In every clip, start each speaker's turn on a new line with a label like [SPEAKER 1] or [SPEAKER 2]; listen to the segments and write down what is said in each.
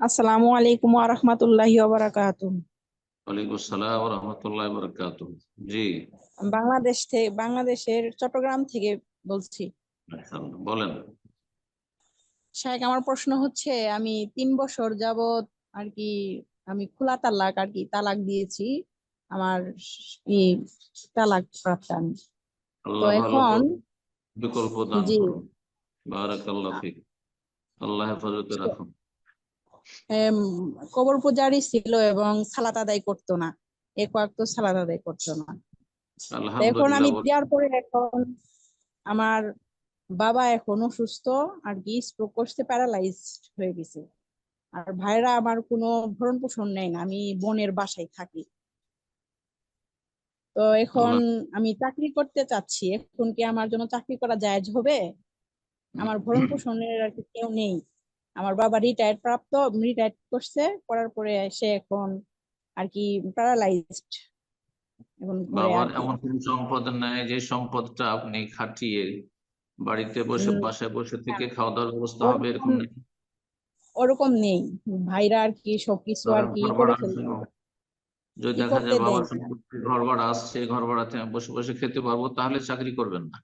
[SPEAKER 1] আসসালামু আলাইকুম ওয়া রাহমাতুল্লাহি ওয়া বারাকাতুহু।
[SPEAKER 2] ওয়ালাইকুম আসসালাম রহমতুল্লাহ বরকাত জি।
[SPEAKER 1] বাংলাদেশ থেকে বাংলাদেশের চট্টগ্রাম থেকে বলছি।
[SPEAKER 2] বলেন।
[SPEAKER 1] আমার প্রশ্ন হচ্ছে আমি তিন বছর যাবত আর কি আমি খোলা তালাক আর কি তালাক দিয়েছি। আমার তালাক প্রাপ্ত আমি তো এখন
[SPEAKER 2] বিকল্প দান
[SPEAKER 1] জি।
[SPEAKER 2] বারাকাল্লাহ ফিক। আল্লাহ হেফাজতে রাখুন।
[SPEAKER 1] কবর পূজারি ছিল এবং সালাত আদায় করতো না। এক ওয়াক্ত সালাত আদায় করতো না। এখন আমি দেওয়ার পরে এখন আমার বাবা এখন অসুস্থ আর কি স্ট্রোক করতে প্যারালাইজড হয়ে গেছে। আর ভাইরা আমার কোনো ভরণ পোষণ নেই না আমি বোনের বাসায় থাকি। তো এখন আমি চাকরি করতে চাচ্ছি এখন কি আমার জন্য চাকরি করা জায়েজ হবে? আমার ভরণ পোষণের আর কি কেউ নেই। আমার বাবা রিটায়ার প্রাপ্ত রিটায়ার করছে করার পরে সে এখন আর কি প্যারালাইজড এখন
[SPEAKER 2] বাবার এমন কোন সম্পদ নাই যে সম্পদটা আপনি খাটিয়ে বাড়িতে বসে বাসায় বসে থেকে খাওয়া দাওয়ার ব্যবস্থা হবে এরকম নেই?
[SPEAKER 1] ওরকম নেই। ভাইরা আর কি সবকিছু আর কি করে
[SPEAKER 2] যদি দেখা যায় বাবার সম্পত্তি ঘর ভাড়া আসছে ঘর ভাড়াতে বসে বসে খেতে পারব তাহলে চাকরি করবেন না।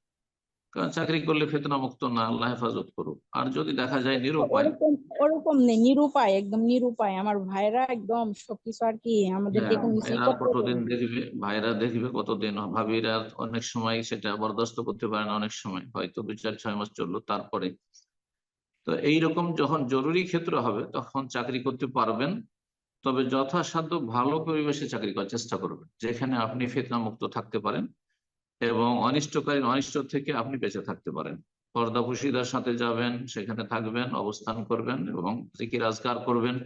[SPEAKER 2] কারণ চাকরি করলে ফেতনা মুক্ত না আল্লাহ হেফাজত করুক। আর যদি দেখা যায় নিরুপায়
[SPEAKER 1] ওরকম নেই নিরুপায় একদম নিরুপায়। আমার ভাইরা একদম সবকিছু আর কি আমাদেরকে
[SPEAKER 2] হ্যাঁ
[SPEAKER 1] করতে
[SPEAKER 2] কতদিন দেখবে ভাইরা দেখবে কতদিন ভাবিরা অনেক সময় সেটা বরদাস্ত করতে পারে না অনেক সময়। হয়তো দুই চার ছয় মাস চলল তারপরে। তো এইরকম যখন জরুরি ক্ষেত্র হবে তখন চাকরি করতে পারবেন। তবে যথাসাধ্য ভালো পরিবেশে চাকরি করার চেষ্টা করবেন যেখানে আপনি ফেতনা মুক্ত থাকতে পারেন। এবং অনিষ্টকারী অনিষ্ট থেকে আপনি বেঁচে থাকতে পারেন। পর্দাপুশিদার সাথে যাবেন, সেখানে থাকবেন, অবস্থান করবেন এবং জিকির আজকার করবেন।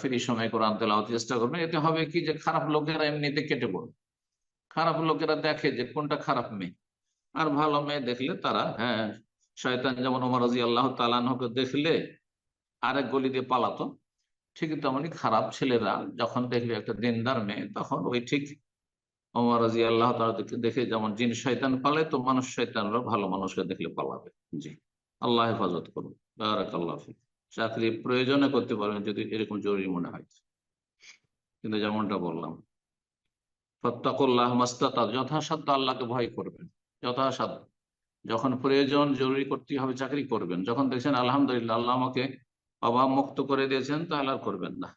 [SPEAKER 2] ফ্রি সময় কোরআন তেলাওয়াত চেষ্টা করবেন। এতে হবে কি যে খারাপ লোকেরা এমনিতে কেটে পড়বে খারাপ লোকেরা দেখে যে কোনটা খারাপ মেয়ে। আর ভালো মেয়ে দেখলে তারা হ্যাঁ শয়তান যেমন ওমর রাজি আল্লাহ তালানহকে দেখলে আরেক গলি দিয়ে পালাতো, ঠিক তেমনই খারাপ ছেলেরা যখন দেখবে একটা দিনদার মেয়ে, তখন ওই ঠিক ওমর রাজি আল্লাহ দেখে যেমন জিন শয়তান পালে তো মানুষ শয়তানরা ভালো মানুষকে দেখলে পালাবে। জি, আল্লাহ হেফাজত করুন। ফিক। চাকরি প্রয়োজনে করতে পারবেন যদি এরকম জরুরি মনে হয়। কিন্তু যেমনটা বললাম, ফত্তাকুল্লাহ মাস্তাতা, যথাসাধ্য আল্লাহকে ভয় করবেন। যথাসাধ্য। যখন প্রয়োজন জরুরি করতে হবে, চাকরি করবেন। যখন দেখছেন আলহামদুলিল্লাহ আল্লাহ আমাকে অভাব মুক্ত করে দিয়েছেন, তাহলে আর করবেন না।